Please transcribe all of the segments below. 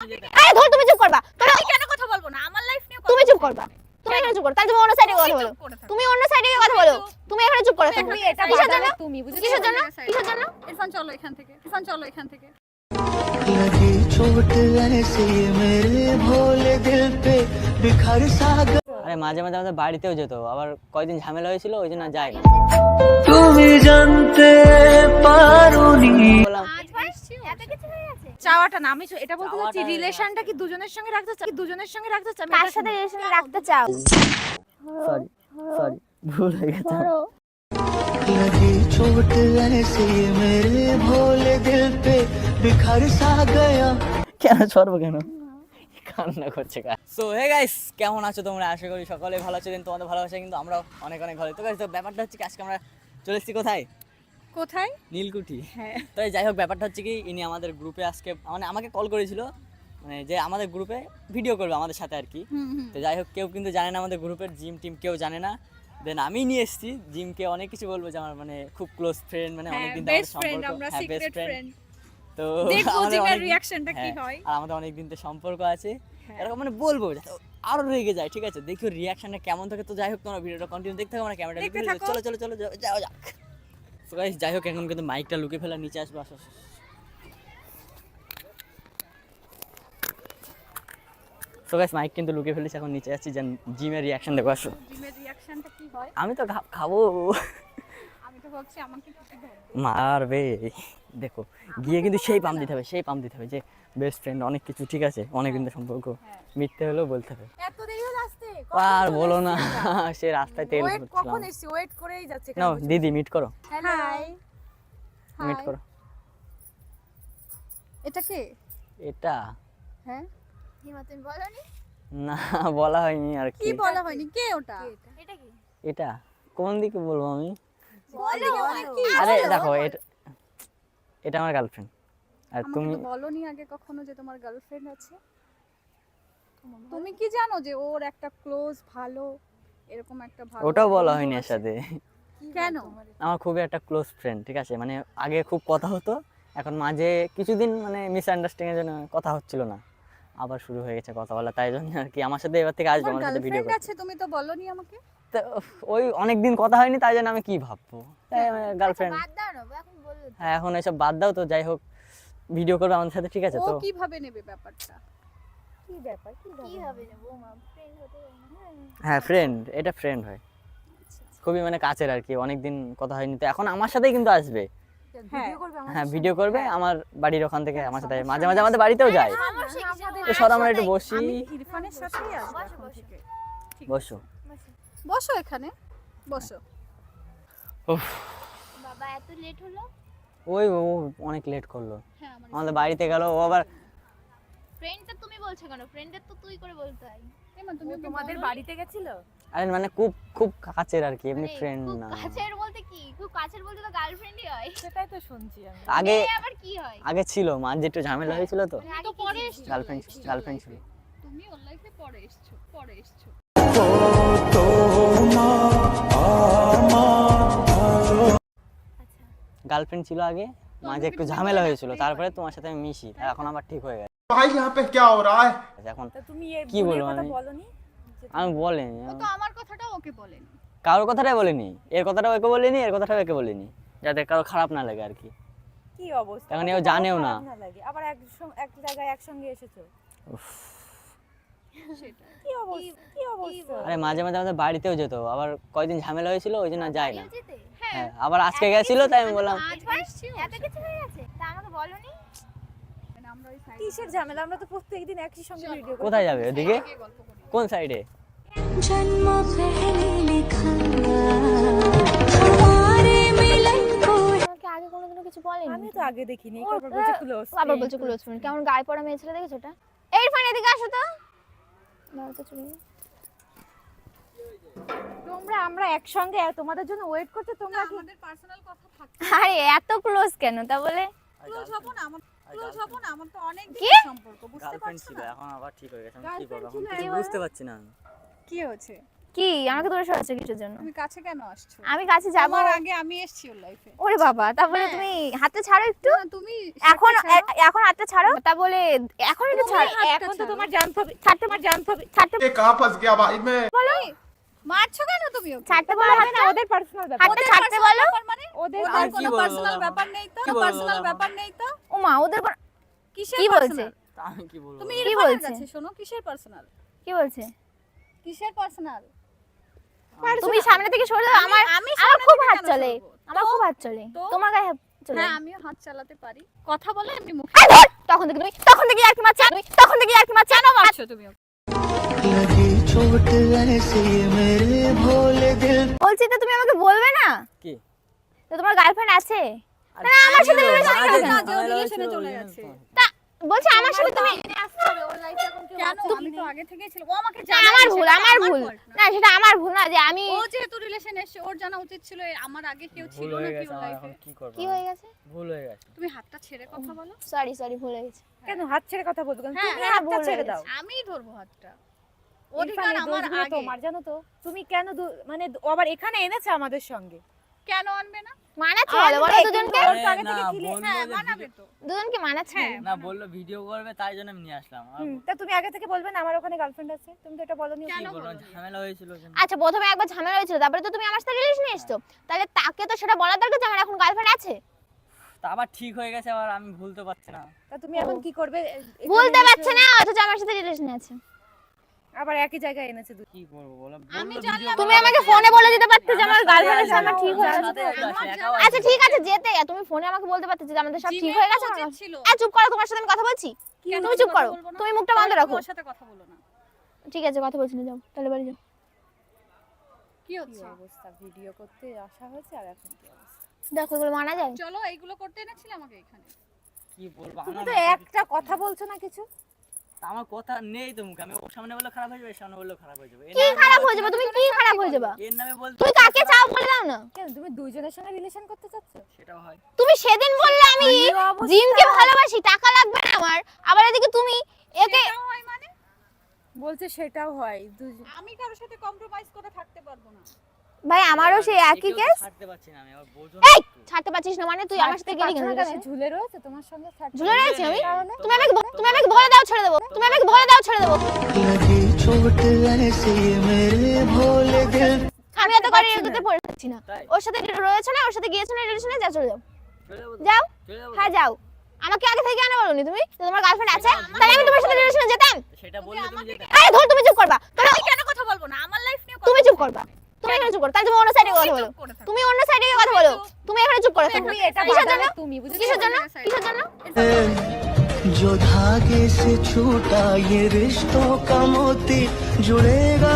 আরে ধর তুমি চুপ করবা তোরা আমি কেন কথা বলবো না আমার লাইফ নিয়ে কথা তুমি চুপ বলছি। করবা তুমি এখানে চুপ করো তাহলে তুমি অন্য সাইডে কথা বলো চুপ করে থাকো। তুমি অন্য সাইডে কথা বলো তুমি এখানে চুপ করে থাকো তুমি এটা কিসের জন্য বাঁধালে তুমি বুঝেছো কিসের জন্য কিসের জন্য ইরফান চলো এখান থেকে ইরফান চলো এখান থেকে लगी चोट ऐसे मेरे भोले दिल पे बिखर सा गया আরে মাঝে মাঝে আমাদের বাড়িতেও যেত আবার কয়দিন ঝামেলা হয়েছিল ওই জন্য আর যাই না তুমি জানতে চাওয়াটা না আমি তো এটা বলতে চাচ্ছি চাওয়াটা- রিলেশনটা কি দুজনের সঙ্গে রাখতে চাই দুজনের সঙ্গে রাখতে চাই কার সাথে রিলেশন রাখতে চাও সরি সরি ভুল হয়ে গেছে আমার। लगी चोट ऐसे मेरे भोले दिल पे बिखर सा गया কেন সরবো কেন কান্না করছে সো হে গাইস কেমন আছো তোমরা আশা করি সকলে ভালো আছো দিন তোমাদের ভালোবাসা কিন্তু আমরাও অনেক অনেক ভালো তো guys, তো ব্যাপারটা হচ্ছে কি আজকে আমরা চলে এসেছি কোথায় কোথায়? নীলকুঠি। হ্যাঁ। তো যাই হোক ব্যাপারটা হচ্ছে কি ইনি আমাদের গ্রুপে আজকে মানে আমাকে কল করেছিল মানে যে আমাদের গ্রুপে ভিডিও করবে আমাদের সাথে আর কি। তো যাই হোক কেউ কিন্তু জানে না আমাদের গ্রুপের জিম টিম কেউ জানে না। দেন আমি নিয়ে এসেছি জিমকে অনেক কিছু বলব যে আমার মানে খুব ক্লোজ ফ্রেন্ড মানে হ্যাঁ অনেকদিন আমাদের সম্পর্ক হ্যাঁ বেস্ট সিক্রেট ফ্রেন্ড তো আমাদের অনেক- কি হ্যাঁ, হয়। আর আমাদের অনেক দিন তো সম্পর্ক আছে। হ্যাঁ। এরকম মানে বলব আরও রেগে যায় ঠিক আছে? দেখি রিয়াকশনটা কেমন থাকে। তো যাই হোক তোমরা ভিডিওটা কন্টিনিউ দেখতে থাকো আমরা ক্যামেরাটা। চলো চলো চলো যাও- যাও যাক। তো গাইস যাই হোক এখন কিন্তু মাইকটা লুকে ফেলা নিচে আসবে আসো। তো গাইস মাইক কিন্তু লুকে ফেলেছি এখন নিচে আসছি যেন জিমের রিয়াকশন দেখো আসো। জিমের রিয়াকশনটা কি হয়? আমি তো খাব। মারবে। দেখো গিয়ে কিন্তু সেই পাম দিতে হবে সেই পাম দিতে হবে যে বেস্ট ফ্রেন্ড অনেক কিছু ঠিক আছে অনেক দিন সম্পর্ক। হ্যাঁ। মিথ্যে হলেও বলতে হবে। এত দেরি হলো আসতে? আর বলো না সে রাস্তায় তেল কখন ভরছিলাম ওয়েট করেই যাচ্ছে নাও দিদি মিট করো। হাই মিট করো। এটা কে? এটা? হ্যাঁ? হিমা তুমি বলনি? না বলা হয়নি আর কি কি। বলা হয়নি? কে ওটা? এটা কি? এটা? কোন দিকে বলব আমি? আরে দেখো এটা এটা আমার গার্লফ্রেন্ড আর তুমি বলনি আগে কখনো যে তোমার গার্লফ্রেন্ড আছে। তুমি কি জানো যে ওর একটা ক্লোজ ভালো এরকম একটা ভালো ওটাও বলা হয়নি এর সাথে। কেন? আমার খুবই একটা ক্লোজ ফ্রেন্ড ঠিক আছে? মানে আগে খুব কথা হতো এখন মাঝে কিছুদিন মানে মিসআন্ডারস্ট্যান্ডিং এর জন্য কথা হচ্ছিল না। আবার শুরু হয়ে গেছে কথা বলা তাই জন্য আর কি। আমার সাথে এবার থেকে আসবে আমার সাথে ভিডিও আছে তুমি তো বলনি আমাকে। ওই অনেক দিন কথা হয়নি তাই জন্য আমি কি ভাববো? তাই গার্লফ্রেন্ড বাদ দাও না এখন বলল তো। হ্যাঁ এখন এসব বাদ দাও তো যাই হোক ভিডিও করবে আমাদের সাথে ঠিক আছে তো? কীভাবে নেবে ব্যাপারটা? কি ব্যাপার কি হবে ফ্রেন্ড হতে হ্যাঁ। ফ্রেন্ড এটা ফ্রেন্ড হয়। খুবই মানে কাছের আর কি অনেকদিন কথা হয়নি তো এখন আমার সাথেই কিন্তু আসবে। হ্যাঁ। হ্যাঁ ভিডিও করবে আমার বাড়ির ওখান থেকে আমার সাথে মাঝে মাঝে আমাদের বাড়িতেও যায়। তো সর আমরা একটু বসি। আমি ইরফানের সাথেই বসো, বসো। এখানে বসো। বাবা এত লেট হলো? ওই ও অনেক লেট করল। হ্যাঁ আমাদের বাড়িতে গেল ও আবার ফ্রেন্ডটা তুমি বলছো কেন? ফ্রেন্ডের তো তুই করে বলতে হয়। এমা তুমি তোমাদের বাড়িতে গেছিল? আরে মানে খুব খুব কাছের আর কি এমনি মানে ফ্রেন্ড খুব না। কাছের বলতে কি? খুব কাছের বলতে তো গার্লফ্রেন্ডই হয়। সেটাই তো শুনছি আমি। আগে আবার কি হয়? আগে ছিল মাঝে একটু ঝামেলা হয়েছিল তো। তো পরে গার্লফ্রেন্ড গার্লফ্রেন্ড ছিল তুমি ওর লাইফে পরে এসছো পরে এসছো। গার্লফ্রেন্ড ছিল আগে মাঝে একটু ঝামেলা হয়েছিল তারপরে তোমার সাথে আমি মিশি তাই এখন আবার ঠিক হয়ে গেছে भाई यहाँ पे क्या हो रहा है এখন তা তুমি এর কি বোনের বলবো কথা আমি? বলনি আমি বলিনি ও তো আমার কথাটাও ওকে বলেনি কারোর কথাটাই বলিনি এর কথাটাও একে বলিনি এর কথাটাও একে বলিনি যাতে কারো খারাপ না লাগে আর কি কি অবস্থা এখন কত এও বড় জানেও না। খারাপ লাগে আবার এক সং- এক জায়গায় একসঙ্গে এসেছো উফ। আরে মাঝে মাঝে আমাদের বাড়িতেও যেত। আবার ঝামেলা হয়েছিল ওই জন্য না। হ্যাঁ, হ্যাঁ। আবার আজকে গেছিল তাই আমি বললাম। কিসের ঝামেলা? আমরা তো প্রত্যেকদিন একই সঙ্গে ভিডিও কোথায় যাবে? ওদিকে? কোন সাইডে জন্ম আগে কোনোদিনও কিছু বলেনি। আগে দেখিনি। কেমন গায়ে পড়া মেয়ে ছেলে দেখেছ ওটা? এই এদিকে আসো তো। তোমরা আমরা একসঙ্গে তোমাদের জন্য ওয়েট করতে তোমরা কি আমাদের পার্সোনাল কথা থাকে আরে এত ক্লোজ কেন? তা বলে। ক্লোজ হব না আমার ক্লোজ হব না আমার তো অনেক দিন সম্পর্ক বুঝতে পারছ না? এখন আবার ঠিক হয়ে গেছে আমি কি এবার- বুঝতে পারছি না কি হয়েছে? কি? আমাকে দূরে সরাচ্ছ কিছুর জন্য? তুমি কাছে কেন আসছো? আমি কাছে যাব। আমার আগে আমি এসেছি ওর লাইফে ওরে বাবা তারপরে হ্যাঁ। তুমি হাতে ছাড়ো একটু। তুমি এখন এখন হাতটা ছাড়ো। তা বলে এখন একটু ছাড়ো। এখন তো তোমার জান হবে ছাড়তে তোমার জান হবে ছাড়তে এ কাহা ফাস গয়া ভাই বলো। মারছো কেন তুমি ওকে? ছাড়তে বলো হবে না ওদের পার্সোনাল ব্যাপার। হাতটা ছাড়তে বলো। মানে? ওদের কোনো পার্সোনাল ব্যাপার নেই তো? পার্সোনাল ব্যাপার নেই তো? ও মা ওদের কিসের কি বলছে? আমি কি বলব? তুমি কি বলছো? শোনো কিসের পার্সোনাল কি বলছে? কিসের পার্সোনাল তুমি সামনে থেকে সরে যাও আমার আমি আমার সামনে খুব থেকে হাত কেন চলে সরবো? আমার খুব হাত চলে তো? তোমার গায়ে হাত চলে হ্যাঁ আমিও হাত চালাতে পারি কথা বলে এমনি মুখে এই ধর! তখন থেকে তুমি তখন থেকে আর কি মারছো তুমি তখন থেকে আর কি মারছো কেন মারছো তুমি ওকে? लगी चोट ऐसे मेरे भोले दिल বলছি তো তুমি আমাকে বলবে না কি তো তোমার গার্লফ্রেন্ড আছে আর না, আমার কি সাথে বলবো? relation আগে আছে না, যে ও ঝামেলা relation এ হয়েছিল, চলে ওই জন্য গেছে। বলছি আমার সাথে তুমি আসতে হবে ওর লাইফে এখন কেউ কেন? আছে? আমি তো আগে থেকেই ছিল। ও আমাকে না, জানায়নি, আমার ভুল আমার ভুল। না। না সেটা আমার ভুল না যে আমি ও যেহেতু রিলেশন এসেছে ওর জানা উচিত ছিল আমার আগে কেউ ছিল ওর আমার লাইফে কি হয়ে গেছে? ভুল হয়ে গেছে। তুমি হাতটা ছেড়ে কথা বলো। সরি সরি ভুল হয়ে গেছে। কেন? হাত ছেড়ে কথা বলব কেন? হ্যাঁ, তুমি হ্যাঁ, হাতটা ছেড়ে দাও। আমিই ধরবো হাতটা। অধিকার আমার আগে। তোমার জানো তো? তুমি কেন মানে আবার এখানে এনেছে আমাদের সঙ্গে। কেন আনবে না? মানাচ্ছে বলো বলো দুজনকে। আগে থেকে না, হ্যাঁ মানাবে তো। দুজনকে মানাচ্ছে হ্যাঁ, না। বলল ভিডিও করবে তাই জন্য আমি নিয়ে আসলাম। তা তুমি আগে থেকে বলবে না আমার ওখানে গার্লফ্রেন্ড আছে। তুমি তো এটা বলনি কেন কি বলব বলনি? ঝামেলা হয়েছিল আচ্ছা প্রথমে একবার ঝামেলা হয়েছিল তারপরে তো তুমি আমার সাথে রিলেশনে এসছো। তাহলে তাকে তো সেটা বলা দরকার যে আমার এখন গার্লফ্রেন্ড আছে। তা আবার ঠিক হয়ে গেছে আবার আমি ভুলতে পারছি না। তা তুমি এখন কি করবে? এখানে পারছে না অথচ আমার সাথে রিলেশনে আছে। আবার একই জায়গায় এনেছে কি করব বলো? আমি জানলাম তুমি আমাকে ফোনে বলে দিতে পারতে যে আমার আমার গার্লফ্রেন্ডের সাথে সাথে আমার ঠিক হয়ে গেছে। আচ্ছা ঠিক আছে যেতে। তুমি ফোনে আমাকে বলতে পারতে যে আমাদের সব ঠিক হয়ে গেছে চুপ করো তোমার সাথে আমি কথা বলছি? তুমি চুপ করো। তুমি মুখটা বন্ধ রাখো। সাথে কথা বলো না। ঠিক আছে কথা বলছি না যাও তাহলে বাড়ি যাও। কি হচ্ছে? অবস্থা? ভিডিও করতে আসা হয়েছে আর এখন কি অবস্থা? দেখো এগুলো মানা যায়? চলো এইগুলো করতে এনেছিলে আমাকে এখানে? কি বলব? তুমি তো একটা কথা বলছো না কিছু? আমার কথা নেই তো মুখে। আমি ওর সামনে বললে খারাপ হয়ে যাবে সামনে বললেও খারাপ হয়ে যাবে। কি খারাপ হয়ে যাবে? তুমি কি খারাপ হয়ে যাবা? এর নামে বলতে তুমি কাকে চাও বলে দাও না। কেন? তুমি দুইজনের সঙ্গে রিলেশন করতে চাচ্ছ? সেটাও হয়। তুমি সেদিন বললে আমি জিমকে ভালোবাসি টাকা লাগবে না আমার। আবার এদিকে তুমি একে হয় মানে? বলছে সেটাও হয়। আমি কারোর সাথে কম্প্রোমাইজ করে থাকতে পারব না। ভাই আমারও সেই একই একেও তো কেস ছাড়তে পারছি না আমি আবার বোঝো এই না একটু। ছাড়তে পারছিস না মানে তুই আমার সাথে গেলি কেন ছাড়তে পারছো না relation? কেন? ঝুলে রয়েছে তোমার সঙ্গে ছাড়তে ঝুলে রয়েছি আমি তাহলে? তুমি আমাকে ব- তুমি আমাকে বলে দাও ছেড়ে দেবো তুমি আমাকে বলে দাও ছেড়ে দেবো लगी चोट ऐसे मेरे भोले दिल আমি এত করে এগুতে পড়ে যাচ্ছি না তাই? ওর সাথে রয়েছে না ওর সাথে গিয়েছো না রিলেশনে যা চলে যাও চলে যাবো তো? যাও চলে যাবো তো? হ্যাঁ যাও আমাকে আগে থেকে কেন বলনি তুমি যে তোমার গার্লফ্রেন্ড আছে তাহলে আমি তোমার সাথে রিলেশনে যেতাম সেটা বললে তুমি যেতে আরে ধর তুমি চুপ করবা তাহলে আমি কেন কথা বলবো না আমার লাইফ নিয়ে কথা তুমি চুপ বলবো। করবা তুমি এখানে চুপ করো তাহলে তুমি অন্য সাইডে কথা বলো চুপ করে থাকো। তুমি অন্য সাইডে কথা বলো তুমি এখানে চুপ করো তুমি এটা কিসের জন্য বাজালে তুমি বুঝেছো কিসের জন্য কিসের জন্য जो धागे से छूटा ये रिश्तों का मोती जुड़ेगा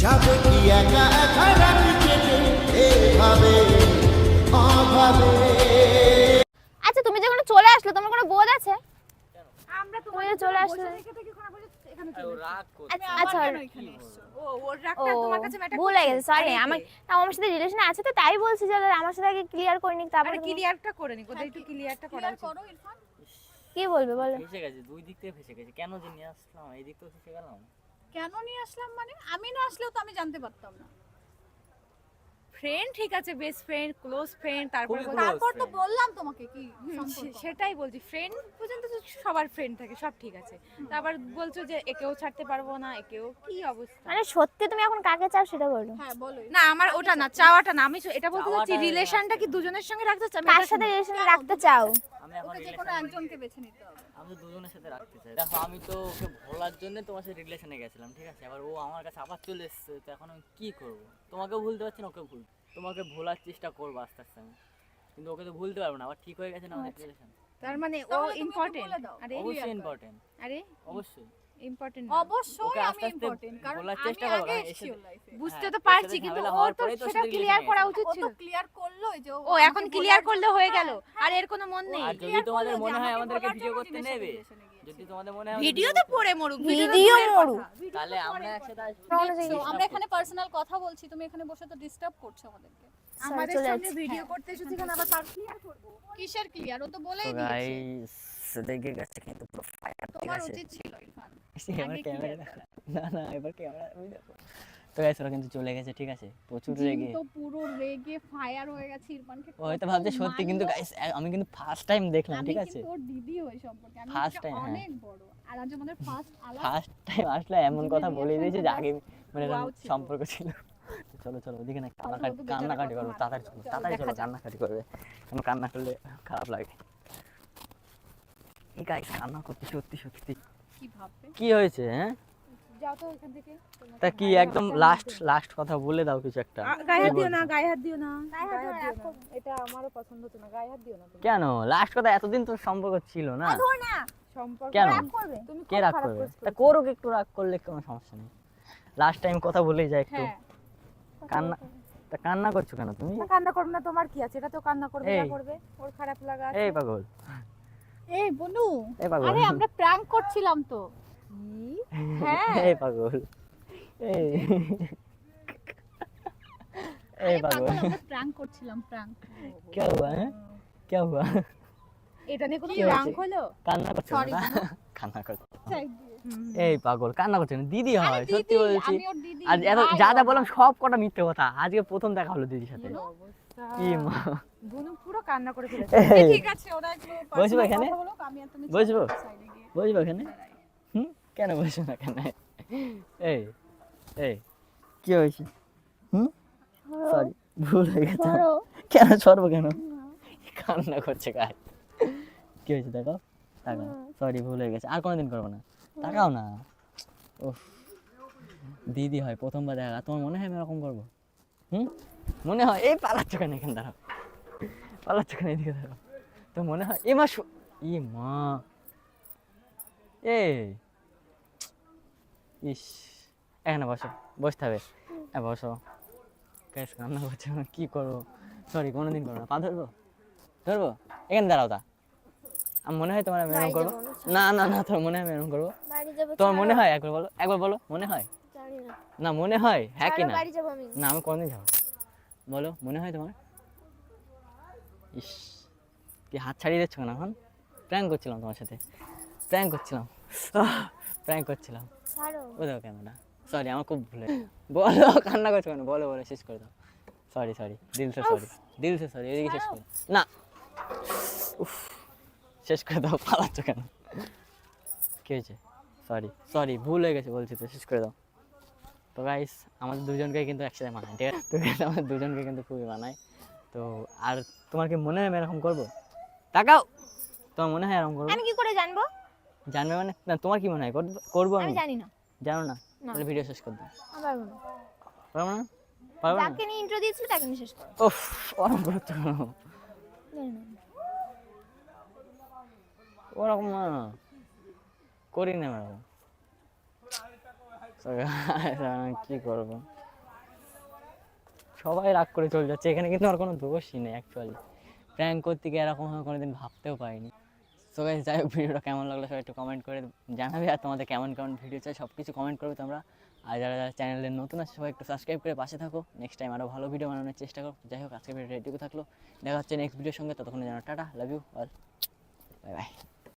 যাবে একা একা রাখতে এভাবে অভাবে আচ্ছা তুমি যখন চলে আসলে তোমার কোনো বোধ আছে আমরা তুমি যে চলে আসলে এখানে আর ও রাগ করছে। আচ্ছা আবার কেন এখানে এসছো? ও ওর রাগটা তোমার কাছে ম্যাটার ভুল গেছে সরি আমার আমার সাথে রিলেশনে আছে তো তাই বলছি যে আমার সাথে আগে ক্লিয়ার করে নিক তারপরে ক্লিয়ারটা করে নিক কোথায় একটু ক্লিয়ারটা করা করো ইরফান। কি বলবে বলো? ফেসে গেছে দুই দিক থেকে ফেসে গেছে কেন যে নিয়ে আসলাম? এই দিক থেকে ফেসে গেলাম? কেন নিয়ে আসলাম মানে? আমি না আসলেও তো আমি জানতে পারতাম না। ফ্রেন্ড ঠিক আছে বেস্ট ফ্রেন্ড ক্লোজ ফ্রেন্ড তারপর খুবই close তারপর তো friend। বললাম তোমাকে কি সম্পর্ক? সেটাই বলছি ফ্রেন্ড পর্যন্ত তো সবার ফ্রেন্ড থাকে সব ঠিক আছে। তারপর বলছো যে একেও ছাড়তে পারব না একেও কি অবস্থা? মানে সত্যি তুমি এখন কাকে চাও সেটা বলো। হ্যাঁ বলো। না আমার ওটা না চাওয়াটা না আমি এটা বলতে চাচ্ছি চাওয়াটা রিলেশনটা কি দুজনের সঙ্গে রাখতে চাচ্ছি আমি কার এটা সাথে শুনি। রিলেশনে রাখতে চাও? আমি এখন ওকে যে relation কোনো একজনকে বেছে নিতে হবে। আমি দুজনের সাথে রাখতে চাই। দেখো আমি তো ওকে ভোলার জন্য তোমার সাথে রিলেশনে গেছিলাম ঠিক আছে? এবার ও আমার কাছে আবার চলে এসছে তো এখন আমি কি করব? তোমাকেও ভুলতে পারছি না ওকে ভুল তোমাকে ভোলার চেষ্টা করব আস্তে আস্তে আমি। কিন্তু ওকে তো ভুলতে পারব না আবার ঠিক হয়ে গেছে না আমাদের রিলেশন তার মানে ও ইম্পর্টেন্ট আরে অবশ্যই ইম্পর্টেন্ট আরে। অবশ্যই। ইম্পর্টেন্ট অবশ্যই আমি ইম্পর্টেন্ট কারণ আমি আগে কারণ এসেছি। এসে- ওর লাইফে বুঝতে হ্যাঁ, তো পারছি কিন্তু ও তো সেটা ক্লিয়ার করা। উচিত ও তো ক্লিয়ার করল যে ও এখন ক্লিয়ার করলে হয়ে গেল হ্যাঁ, আর এর কোনো মন নেই। আর যদি তোমাদের মনে হয় আমাদেরকে ভিডিও করতে নেবে। যদি তোমাদের মনে হয় ভিডিওতে পড়ে মরুক ভিডিও মরুক। তাহলে আমরা একসাথে আসব। আমরা এখানে পার্সোনাল কথা বলছি তুমি এখানে বসে তো ডিস্টার্ব করছ আমাদেরকে। আমাদের যাচ্ছি। ভিডিও করতে এসেছি কেন আবার তার ক্লিয়ার করব। কিসের ক্লিয়ার ও তো বলেই দিয়েছে। গাইস দেখে গেছে। কিন্তু পুরো ঠিক তোমার উচিত ছিল এবার ক্যামেরা না না এবার ক্যামেরা আমি দেখো। তো গাইস ওরা কিন্তু চলে গেছে ঠিক আছে? প্রচুর রেগে। তো পুরো রেগে ফায়ার হয়ে গেছে ইরফানকে ও হয়তো ভাবছে সত্যি কিন্তু গাইস আমি কিন্তু ফার্স্ট টাইম দেখলাম ঠিক আছে? দিদি হই সম্পর্কে আমি হ্যাঁ। অনেক বড় আর আজ আমাদের ফার্স্ট আলাপ। ফার্স্ট টাইম আসলে এমন কথা বলে দিয়েছে যে আগে মানে সম্পর্ক ছিল। চলো চলো ওদিকে না কান্নাকাটি কান্নাকাটি করব তাড়াতাড়ি চলো তাড়াতাড়ি চলো কান্নাকাটি করবে। কেন কান্না করলে খারাপ লাগে। এই গাইস কান্না করতে সত্যি সত্যি কি হয়েছে হ্যাঁ? তো কি একদম লাস্ট লাস্ট কথা বলে দাও কিছু একটা। গায়ে হাত দিও না গায়ে হাত দিও না। গায়ে হাত দিও দিও না। এটা আমারও পছন্দ হতো না গায়ে হাত দিও না কেন? লাস্ট কথা এতদিন তো সম্পর্ক ছিল না। না। সম্পর্ক কেন? তুমি কে রাগ করবে? তা করুক একটু রাগ করলে কোনো সমস্যা নেই। লাস্ট টাইম কথা বলেই যায় একটু। হ্যাঁ। কান্না তা কান্না করছ কেন তুমি? না, কান্না করবে না তোমার কি আছে? এটা তো কান্না করবে এই। করবে। ওর খারাপ লাগা এই পাগল। এই বনু পাগল। আরে আমরা প্র্যাঙ্ক করছিলাম তো। হ্যাঁ। পাগল। এই। পাগল আমরা প্র্যাঙ্ক করছিলাম প্র্যাঙ্ক কি হ্যাঁ? কি এটা নিয়ে কোনো প্র্যাঙ্ক হলো? কান্না কান্না আচ্ছা, এই পাগল কান্না করছে না? দিদি হয় সত্যি বলছি। আর এত যা যা বললাম সব কটা মিথ্যে কথা। আজকে প্রথম দেখা হলো দিদির সাথে। কি মা? বুনু পুরো কান্না করে ফেলেছে। ঠিক আছে ওরা একটু বসবো এখানে? আমি আর তুমি বসবো? বসবো এখানে? হুম? কেন বসবো না কেন এই এই কি হয়েছে? হুম? সরি। ভুল হয়ে গেছে। কেন সরবো কেন? কান্না করছে গায়ে কি হয়েছে দেখো? টাকা সরি ভুল হয়ে গেছে। আর কোনোদিন করব না। তাকাও না। উফ। দিদি হয় প্রথমবার দেখা। তোমার মনে হয় আমি এরকম করব? হুম? মনে হয় এই পালাচ্ছ কেন এখানে? দাঁড়াও। পালাচ্ছ কেন এদিকে দাঁড়াও? তো মনে হয় এ মা ই মা এই। ইস। এখানে বসো। বসতে হবে। হ্যাঁ বসো। গ্যাস কান্না করছে না কী করব? সরি কোনোদিন করব না। পা ধরবো? ধরবো? এখানে দাঁড়াও তা। আমার মনে হয় তোমার আমি এরকম করব? না না? না তোমার মনে হয় আমি এরকম করব? তোমার মনে হয়? একবার বলো একবার বলো মনে হয়? না। মনে হয়? হ্যাঁ কি না? আমি। না আমি কোনদিন যাব বলো মনে হয় তোমার? ইস কি হাত ছাড়িয়ে দিচ্ছ কেন এখন? প্র্যাঙ্ক করছিলাম তোমার সাথে। প্র্যাঙ্ক করছিলাম। প্র্যাঙ্ক করছিলাম। ও দেখো ক্যামেরা সরি আমার খুব ভুলে বলো কান্না করছ কেন? বলো বলো শেষ করে দাও। সরি সরি দিল সে সরি দিল সে সরি এদিকে শেষ করে। না। উফ শেষ করে দাও পালাচ্ছ কেন? কি হয়েছে? সরি সরি ভুল হয়ে গেছে বলছি তো শেষ করে দাও। তো গাইস আমাদের দুজনকে কিন্তু একসাথে মানায় ঠিক আছে? তো আমাদের দুজনকে কিন্তু খুবই মানায়। তো আর তোমার কি মনে হয় আমি এরকম করব? তাকাও! তোমার মনে হয় এরকম করব? আমি কি করে জানব? জানবে মানে? না তোমার কি মনে হয়? করব- আমি জানি না। জানো না। তাহলে ভিডিও শেষ করে দাও। পারব না। পারব না? পারব না? যাকে নিয়ে ইন্ট্রো দিয়েছিল তাকে নিয়ে শেষ করো করছ কেন? জানি না। ওরকম না। করি না আমি। কি করব? সবাই রাগ করে চলে যাচ্ছে, এখানে কিন্তু আর কোনো দোষই নেই অ্যাকচুয়ালি প্র্যাঙ্ক করতে গিয়ে এরকম হবে কোনোদিন ভাবতেও পারিনি। সো গাইস যাই হোক, ভিডিওটা কেমন লাগল সবাই একটু কমেন্ট করে জানাবে, আর তোমাদের কেমন কেমন ভিডিও চাই সব কিছু কমেন্ট করবে তোমরা। আর যারা যারা চ্যানেলে নতুন আছে, সবাই একটু সাবস্ক্রাইব করে পাশে থাকো। নেক্সট টাইম আরও ভালো ভিডিও বানানোর চেষ্টা করো। যাই হোক আজকে ভিডিও রেডিও থাকল। দেখা হচ্ছে নেক্সট ভিডিওর সঙ্গে ততক্ষণ জানো tata love you all bye bye